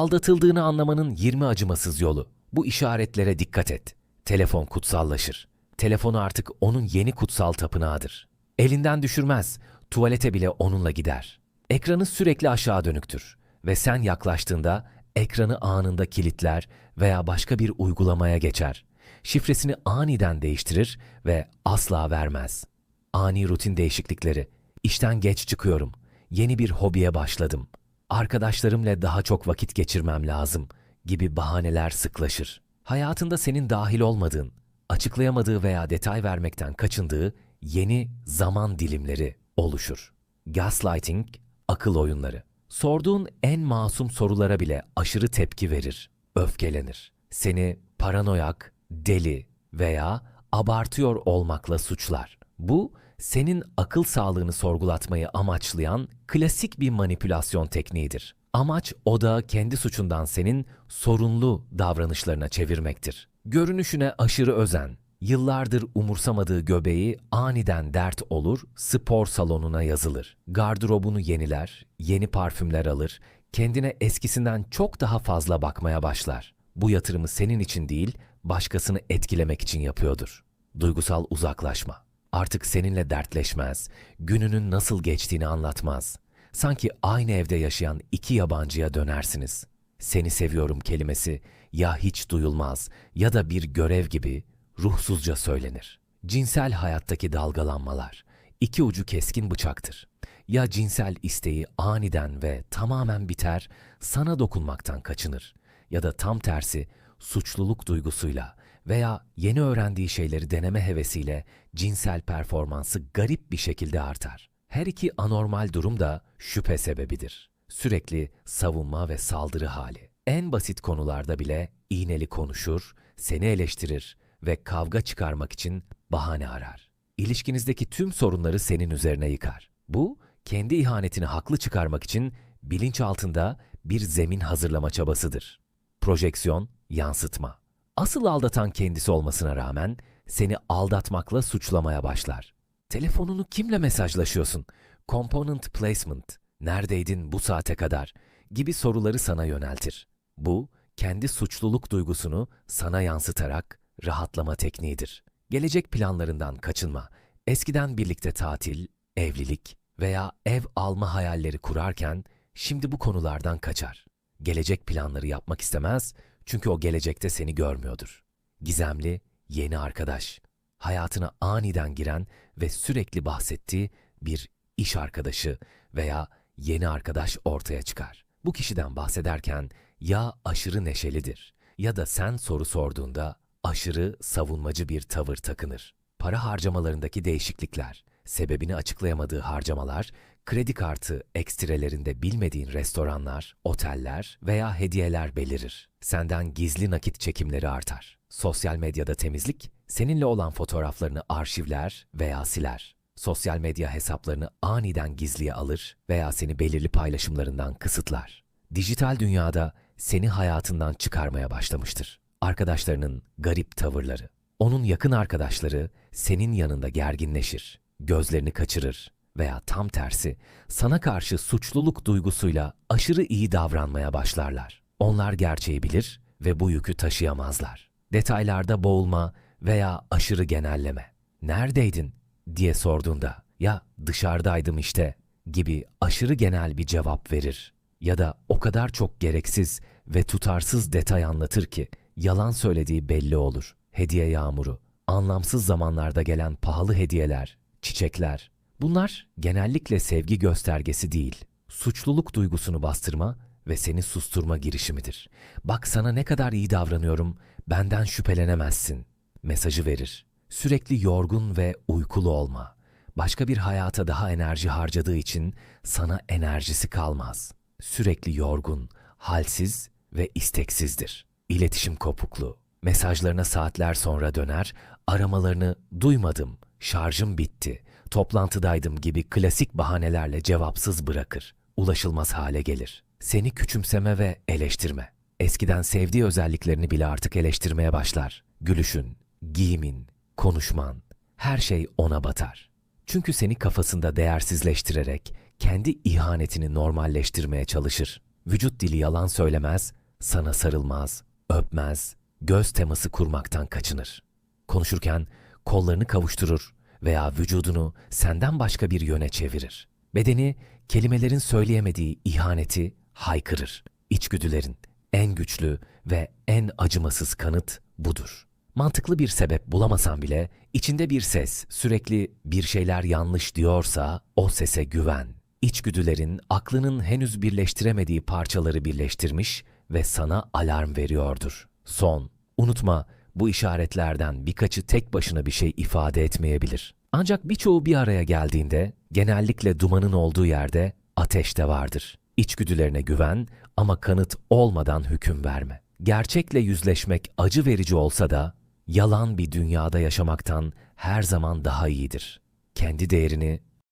Aldatıldığını anlamanın 20 acımasız yolu. Bu işaretlere dikkat et. Telefon kutsallaşır. Telefonu artık onun yeni kutsal tapınağıdır. Elinden düşürmez. Tuvalete bile onunla gider. Ekranı sürekli aşağı dönüktür ve sen yaklaştığında ekranı anında kilitler veya başka bir uygulamaya geçer. Şifresini aniden değiştirir ve asla vermez. Ani rutin değişiklikleri. İşten geç çıkıyorum. Yeni bir hobiye başladım. Arkadaşlarımla daha çok vakit geçirmem lazım gibi bahaneler sıklaşır. Hayatında senin dahil olmadığın, açıklayamadığı veya detay vermekten kaçındığı yeni zaman dilimleri oluşur. Gaslighting, akıl oyunları. Sorduğun en masum sorulara bile aşırı tepki verir, öfkelenir. Seni paranoyak, deli veya abartıyor olmakla suçlar. Bu, senin akıl sağlığını sorgulatmayı amaçlayan klasik bir manipülasyon tekniğidir. Amaç odağı kendi suçundan senin sorunlu davranışlarına çevirmektir. Görünüşüne aşırı özen, yıllardır umursamadığı göbeği aniden dert olur, spor salonuna yazılır. Gardırobunu yeniler, yeni parfümler alır, kendine eskisinden çok daha fazla bakmaya başlar. Bu yatırımı senin için değil, başkasını etkilemek için yapıyordur. Duygusal uzaklaşma. Artık seninle dertleşmez, gününün nasıl geçtiğini anlatmaz. Sanki aynı evde yaşayan iki yabancıya dönersiniz. Seni seviyorum kelimesi ya hiç duyulmaz ya da bir görev gibi ruhsuzca söylenir. Cinsel hayattaki dalgalanmalar iki ucu keskin bıçaktır. Ya cinsel isteği aniden ve tamamen biter, sana dokunmaktan kaçınır ya da tam tersi suçluluk duygusuyla veya yeni öğrendiği şeyleri deneme hevesiyle cinsel performansı garip bir şekilde artar. Her iki anormal durum da şüphe sebebidir. Sürekli savunma ve saldırı hali. En basit konularda bile iğneli konuşur, seni eleştirir ve kavga çıkarmak için bahane arar. İlişkinizdeki tüm sorunları senin üzerine yıkar. Bu, kendi ihanetini haklı çıkarmak için bilinç altında bir zemin hazırlama çabasıdır. Projeksiyon, yansıtma. Asıl aldatan kendisi olmasına rağmen seni aldatmakla suçlamaya başlar. Telefonunu kimle mesajlaşıyorsun? Component placement, neredeydin bu saate kadar gibi soruları sana yöneltir. Bu, kendi suçluluk duygusunu sana yansıtarak rahatlama tekniğidir. Gelecek planlarından kaçınma. Eskiden birlikte tatil, evlilik veya ev alma hayalleri kurarken şimdi bu konulardan kaçar. Gelecek planları yapmak istemez çünkü o gelecekte seni görmüyordur. Gizemli, yeni arkadaş, hayatına aniden giren ve sürekli bahsettiği bir iş arkadaşı veya yeni arkadaş ortaya çıkar. Bu kişiden bahsederken ya aşırı neşelidir ya da sen soru sorduğunda aşırı savunmacı bir tavır takınır. Para harcamalarındaki değişiklikler, sebebini açıklayamadığı harcamalar, kredi kartı ekstrelerinde bilmediğin restoranlar, oteller veya hediyeler belirir. Senden gizli nakit çekimleri artar. Sosyal medyada temizlik, seninle olan fotoğraflarını arşivler veya siler. Sosyal medya hesaplarını aniden gizliye alır veya seni belirli paylaşımlarından kısıtlar. Dijital dünyada seni hayatından çıkarmaya başlamıştır. Arkadaşlarının garip tavırları. Onun yakın arkadaşları senin yanında gerginleşir, gözlerini kaçırır veya tam tersi sana karşı suçluluk duygusuyla aşırı iyi davranmaya başlarlar. Onlar gerçeği bilir ve bu yükü taşıyamazlar. Detaylarda boğulma veya aşırı genelleme. Neredeydin diye sorduğunda ya dışarıdaydım işte gibi aşırı genel bir cevap verir. Ya da o kadar çok gereksiz ve tutarsız detay anlatır ki yalan söylediği belli olur. Hediye yağmuru, anlamsız zamanlarda gelen pahalı hediyeler, çiçekler. Bunlar genellikle sevgi göstergesi değil, suçluluk duygusunu bastırma ve seni susturma girişimidir. Bak sana ne kadar iyi davranıyorum, benden şüphelenemezsin mesajı verir. Sürekli yorgun ve uykulu olma. Başka bir hayata daha enerji harcadığı için sana enerjisi kalmaz. Sürekli yorgun, halsiz ve isteksizdir. İletişim kopukluğu. Mesajlarına saatler sonra döner, aramalarını duymadım, şarjım bitti, toplantıdaydım gibi klasik bahanelerle cevapsız bırakır. Ulaşılmaz hale gelir. Seni küçümseme ve eleştirme. Eskiden sevdiği özelliklerini bile artık eleştirmeye başlar. Gülüşün, giyimin, konuşman, her şey ona batar. Çünkü seni kafasında değersizleştirerek kendi ihanetini normalleştirmeye çalışır. Vücut dili yalan söylemez, sana sarılmaz, öpmez, göz teması kurmaktan kaçınır. Konuşurken kollarını kavuşturur veya vücudunu senden başka bir yöne çevirir. Bedeni kelimelerin söyleyemediği ihaneti haykırır. İçgüdülerin en güçlü ve en acımasız kanıt budur. Mantıklı bir sebep bulamasan bile içinde bir ses sürekli bir şeyler yanlış diyorsa o sese güven. İçgüdülerin aklının henüz birleştiremediği parçaları birleştirmiş ve sana alarm veriyordur. Son, unutma bu işaretlerden birkaçı tek başına bir şey ifade etmeyebilir. Ancak birçoğu bir araya geldiğinde genellikle dumanın olduğu yerde ateş de vardır. İçgüdülerine güven ama kanıt olmadan hüküm verme. Gerçekle yüzleşmek acı verici olsa da yalan bir dünyada yaşamaktan her zaman daha iyidir. Kendi değerini